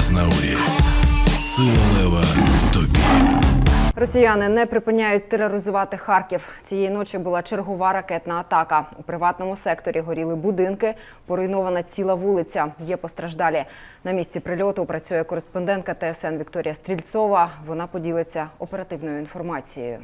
Азнаурі. Сила лева в тобі. Росіяни не припиняють тероризувати Харків. Цієї ночі була чергова ракетна атака. У приватному секторі горіли будинки, поруйнована ціла вулиця. Є постраждалі. На місці прильоту працює кореспондентка ТСН Вікторія Стрільцова. Вона поділиться оперативною інформацією.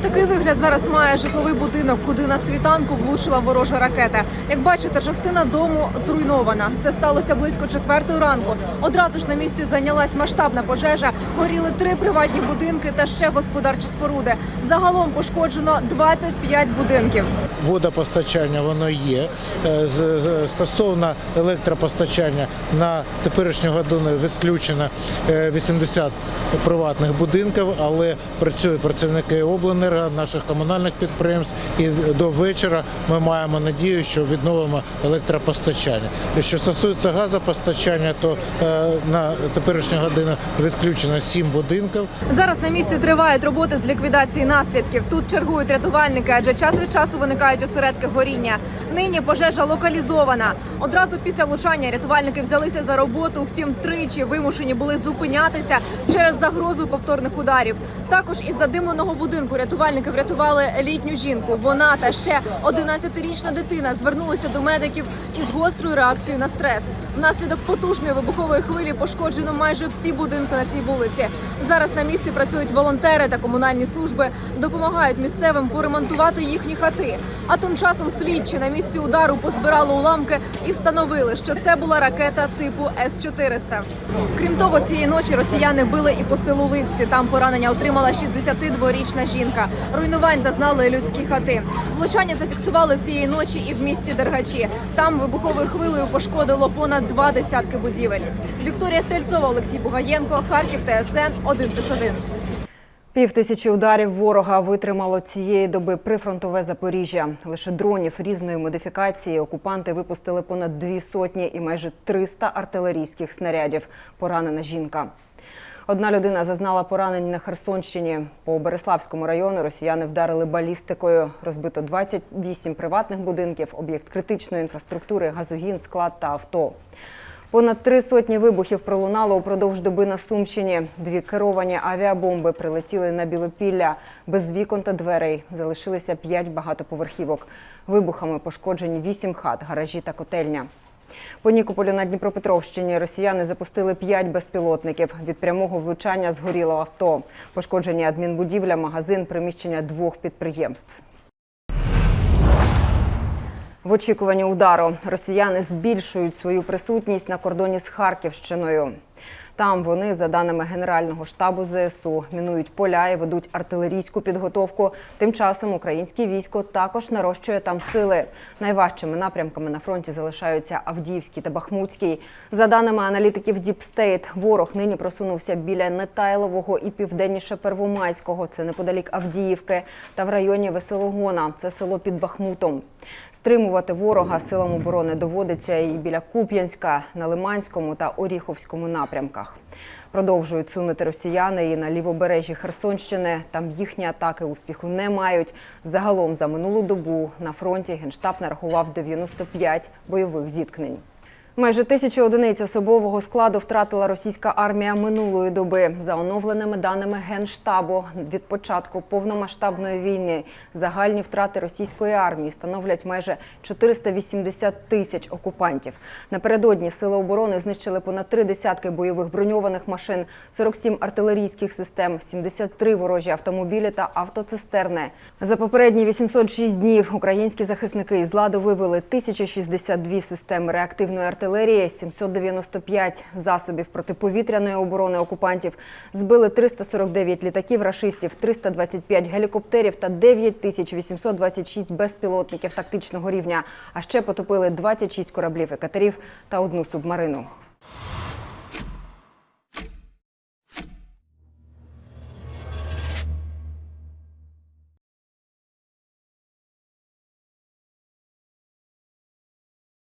Такий вигляд зараз має житловий будинок, куди на світанку влучила ворожа ракета. Як бачите, частина дому зруйнована. Це сталося близько четвертої ранку. Одразу ж на місці зайнялась масштабна пожежа. Горіли три приватні будинки та ще господарчі споруди. Загалом пошкоджено 25 будинків. водопостачання воно є. Е, Стосовно електропостачання на теперішню годину відключено е, 80 приватних будинків, але працюють працівники обленерго, наших комунальних підприємств. І до вечора ми маємо надію, що відновимо електропостачання. І Що стосується газопостачання, то е, на теперішню годину відключено 7 будинків. Зараз на місці тривають роботи з ліквідації наслідків. Тут чергують рятувальники, адже час від часу виникають осередки горіння. Нині пожежа локалізована. Одразу після влучання рятувальники взялися за роботу. Втім, тричі вимушені були зупинятися через загрозу повторних ударів. Також із задимленого будинку рятувальники врятували літню жінку. Вона та ще 11-річна дитина звернулися до медиків із гострою реакцією на стрес. Внаслідок потужної вибухової хвилі пошкоджено майже всі будинки на цій вулиці. Зараз на місці працюють волонтери та комунальні служби, допомагають місцевим поремонтувати їхні хати. А тим часом слідчі на місці удару позбирали уламки і встановили, що це була ракета типу С-400. Крім того, цієї ночі росіяни били і по селу Липці. Там поранення отримала 62-річна жінка. Руйнувань зазнали людські хати. Влучання зафіксували цієї ночі і в місті Дергачі. Там вибуховою хвилею пошкодило понад два десятки будівель. Вікторія Стрельцова, Олексій Бугаєнко, Харків, ТСН 1+,1. Пів тисячі ударів ворога витримало цієї доби прифронтове Запоріжжя. Лише дронів різної модифікації окупанти випустили понад дві сотні і майже 300 артилерійських снарядів. Поранена жінка. Одна людина зазнала поранень на Херсонщині. По Береславському району росіяни вдарили балістикою. Розбито 28 приватних будинків, об'єкт критичної інфраструктури, газогін, склад та авто. Понад три сотні вибухів пролунало упродовж доби на Сумщині. Дві керовані авіабомби прилетіли на Білопілля. Без вікон та дверей залишилися п'ять багатоповерхівок. Вибухами пошкоджені вісім хат, гаражі та котельня. По Нікополю на Дніпропетровщині росіяни запустили п'ять безпілотників. Від прямого влучання згоріло авто. Пошкоджені адмінбудівля, магазин, приміщення двох підприємств. В очікуванні удару росіяни збільшують свою присутність на кордоні з Харківщиною. Там вони, за даними Генерального штабу ЗСУ, мінують поля і ведуть артилерійську підготовку. Тим часом українське військо також нарощує там сили. Найважчими напрямками на фронті залишаються Авдіївський та Бахмутський. За даними аналітиків Діпстейт, ворог нині просунувся біля Нетайлового і південніше Первомайського. Це неподалік Авдіївки та в районі Веселогона. Це село під Бахмутом. Стримувати ворога силам оборони доводиться і біля Куп'янська, на Лиманському та Оріховському напрямках. Продовжують сунути росіяни і на лівобережжі Херсонщини. Там їхні атаки успіху не мають. Загалом за минулу добу на фронті генштаб нарахував 95 бойових зіткнень. Майже тисячу одиниць особового складу втратила російська армія минулої доби. За оновленими даними Генштабу, від початку повномасштабної війни загальні втрати російської армії становлять майже 480 тисяч окупантів. Напередодні сили оборони знищили понад три десятки бойових броньованих машин, 47 артилерійських систем, 73 ворожі автомобілі та автоцистерни. За попередні 806 днів українські захисники із ладу вивели 1062 системи реактивної артилерії, 795 засобів протиповітряної оборони окупантів, збили 349 літаків рашистів, 325 гелікоптерів та 9826 безпілотників тактичного рівня. А ще потопили 26 кораблів і катерів та одну субмарину.